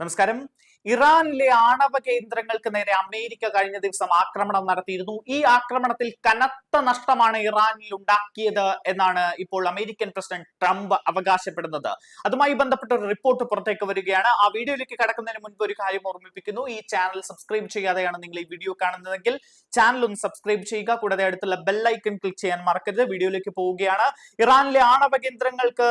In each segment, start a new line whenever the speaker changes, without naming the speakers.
നമസ്കാരം. ഇറാനിലെ ആണവ കേന്ദ്രങ്ങൾക്ക് നേരെ അമേരിക്ക കഴിഞ്ഞ ദിവസം ആക്രമണം നടത്തിയിരുന്നു. ഈ ആക്രമണത്തിൽ കനത്ത നഷ്ടമാണ് ഇറാനിൽ ഉണ്ടാക്കിയത് എന്നാണ് ഇപ്പോൾ അമേരിക്കൻ പ്രസിഡന്റ് ട്രംപ് അവകാശപ്പെടുന്നത്. അതുമായി ബന്ധപ്പെട്ട ഒരു റിപ്പോർട്ട് പുറത്തേക്ക് വരികയാണ്. ആ വീഡിയോയിലേക്ക് കടക്കുന്നതിന് മുൻപ് ഒരു കാര്യം ഓർമ്മിപ്പിക്കുന്നു. ഈ ചാനൽ സബ്സ്ക്രൈബ് ചെയ്യാതെയാണ് നിങ്ങൾ ഈ വീഡിയോ കാണുന്നതെങ്കിൽ ചാനൽ ഒന്ന് സബ്സ്ക്രൈബ് ചെയ്യുക. കൂടാതെ അടുത്തുള്ള ബെല്ലൈക്കൺ ക്ലിക്ക് ചെയ്യാൻ മറക്കരുത്. വീഡിയോയിലേക്ക് പോവുകയാണ്. ഇറാനിലെ ആണവ കേന്ദ്രങ്ങൾക്ക്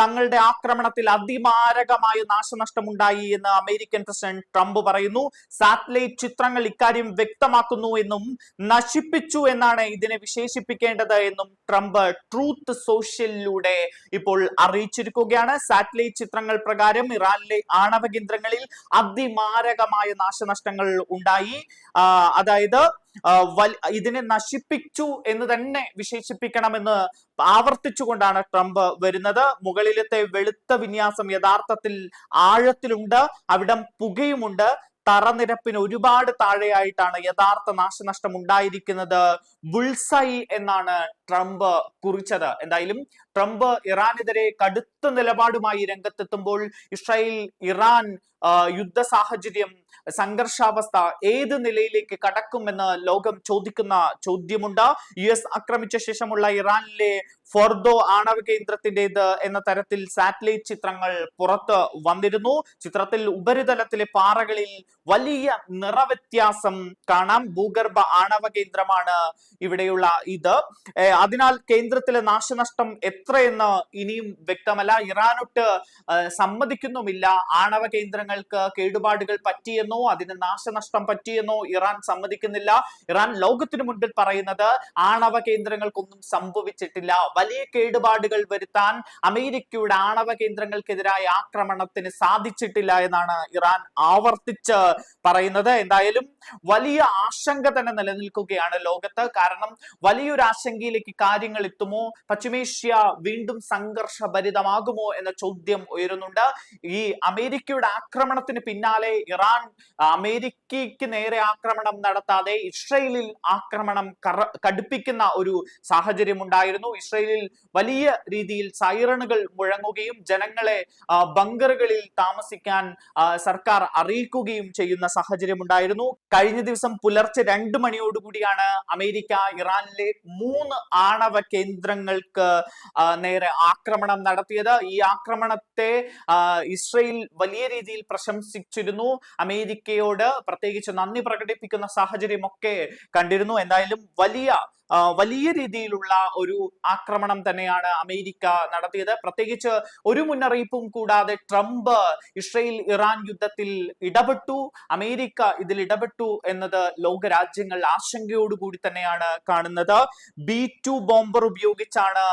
തങ്ങളുടെ ആക്രമണത്തിൽ അതിമാരകമായ നാശനഷ്ടമുണ്ടായി എന്ന് അമേരിക്കൻ പ്രസിഡന്റ് ട്രംപ് പറയുന്നു. സാറ്റലൈറ്റ് ചിത്രങ്ങൾ ഇക്കാര്യം വ്യക്തമാക്കുന്നു എന്നും നശിപ്പിച്ചു എന്നാണ് ഇതിനെ വിശേഷിപ്പിക്കേണ്ടത് എന്നും ട്രംപ് ട്രൂത്ത് സോഷ്യലിലൂടെ ഇപ്പോൾ അറിയിച്ചിരിക്കുകയാണ്. സാറ്റലൈറ്റ് ചിത്രങ്ങൾ പ്രകാരം ഇറാനിലെ ആണവ കേന്ദ്രങ്ങളിൽ അതിമാരകമായ നാശനഷ്ടങ്ങൾ ഉണ്ടായി. അതായത് ഇതിനെ നശിപ്പിച്ചു എന്ന് തന്നെ വിശേഷിപ്പിക്കണമെന്ന് ആവർത്തിച്ചുകൊണ്ടാണ് ട്രംപ് വരുന്നത്. മുകളിലത്തെ വെളുത്ത വിന്യാസം യഥാർത്ഥത്തിൽ ആഴത്തിലുണ്ട് അവിടം പുകയുമുണ്ട്. തറനിരപ്പിന് ഒരുപാട് താഴെയായിട്ടാണ് യഥാർത്ഥ നാശനഷ്ടം ഉണ്ടായിരിക്കുന്നത് ബുൾസൈ എന്നാണ് ട്രംപ് കുറിച്ചത്. എന്തായാലും ട്രംപ് ഇറാനെതിരെ കടുത്ത നിലപാടുമായി രംഗത്തെത്തുമ്പോൾ ഇസ്രായേൽ ഇറാൻ യുദ്ധ സാഹചര്യം സംഘർഷാവസ്ഥ ഏത് നിലയിലേക്ക് കടക്കുമെന്ന് ലോകം ചോദിക്കുന്ന ചോദ്യമുണ്ട്. യു എസ് ആക്രമിച്ച ശേഷമുള്ള ഇറാനിലെ ഫോർദോ ആണവ കേന്ദ്രത്തിന്റേത് എന്ന തരത്തിൽ സാറ്റലൈറ്റ് ചിത്രങ്ങൾ പുറത്ത് വന്നിരുന്നു. ചിത്രത്തിൽ ഉപരിതലത്തിലെ പാറകളിൽ വലിയ നിറവ്യത്യാസം കാണാം. ഭൂഗർഭ ആണവ കേന്ദ്രമാണ് ഇവിടെയുള്ള ഇത്. അതിനാൽ കേന്ദ്രത്തിലെ നാശനഷ്ടം എത്രയെന്ന് ഇനിയും വ്യക്തമല്ല. ഇറാനൊട്ട് സമ്മതിക്കുന്നുമില്ല ആണവ കേന്ദ്രങ്ങൾക്ക് കേടുപാടുകൾ പറ്റിയെന്നോ അതിന് നാശനഷ്ടം പറ്റിയെന്നോ ഇറാൻ സമ്മതിക്കുന്നില്ല. ഇറാൻ ലോകത്തിനു മുൻപിൽ പറയുന്നത് ആണവ കേന്ദ്രങ്ങൾക്കൊന്നും സംഭവിച്ചിട്ടില്ല. വലിയ കേടുപാടുകൾ വരുത്താൻ അമേരിക്കയുടെ ആണവ കേന്ദ്രങ്ങൾക്കെതിരായ ആക്രമണത്തിന് സാധിച്ചിട്ടില്ല എന്നാണ് ഇറാൻ ആവർത്തിച്ച് പറയുന്നത്. എന്തായാലും വലിയ ആശങ്ക തന്നെ നിലനിൽക്കുകയാണ് ലോകത്ത്. കാരണം വലിയൊരു ആശങ്കയിലേക്ക് കാര്യങ്ങൾ എത്തുമോ? പശ്ചിമേഷ്യ വീണ്ടും സംഘർഷഭരിതമാകുമോ എന്ന ചോദ്യം ഉയരുന്നുണ്ട്. ഈ അമേരിക്കയുടെ ആക്രമണത്തിന് പിന്നാലെ ഇറാൻ അമേരിക്കയ്ക്ക് നേരെ ആക്രമണം നടത്താതെ ഇസ്രയേലിൽ ആക്രമണം കടുപ്പിക്കുന്ന ഒരു സാഹചര്യം ഉണ്ടായിരുന്നു ഇസ്രയേലിൽ വലിയ രീതിയിൽ സൈറണുകൾ മുഴങ്ങുകയും ജനങ്ങളെ ബങ്കറുകളിൽ താമസിക്കാൻ സർക്കാർ അറിയിക്കുകയും ചെയ്യുന്ന സാഹചര്യം ഉണ്ടായിരുന്നു കഴിഞ്ഞ ദിവസം പുലർച്ചെ രണ്ട് മണിയോടുകൂടിയാണ് അമേരിക്ക ഇറാനിലെ മൂന്ന് ആണവ കേന്ദ്രങ്ങൾക്ക് നേരെ ആക്രമണം നടത്തിയത്. ഈ ആക്രമണത്തെ ഇസ്രയേൽ വലിയ രീതിയിൽ പ്രശംസിച്ചിരുന്നു. അമേരിക്കയോട് പ്രത്യേകിച്ച് നന്ദി പ്രകടിപ്പിക്കുന്ന സാഹചര്യമൊക്കെ കണ്ടിരുന്നു. എന്തായാലും വലിയ വലിയ രീതിയിലുള്ള ഒരു ആക്രമണം തന്നെയാണ് അമേരിക്ക നടത്തിയത്. പ്രത്യേകിച്ച് ഒരു മുന്നറിയിപ്പും കൂടാതെ ട്രംപ് ഇസ്രയേൽ ഇറാൻ യുദ്ധത്തിൽ ഇടപെട്ടു. അമേരിക്ക ഇതിൽ ഇടപെട്ടു എന്നത് ലോകരാജ്യങ്ങൾ ആശങ്കയോടുകൂടി തന്നെയാണ് കാണുന്നത്. ബി ടു ബോംബർ ഉപയോഗിച്ചാണ്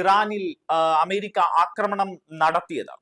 ഇറാനിൽ അമേരിക്ക ആക്രമണം നടത്തിയത്.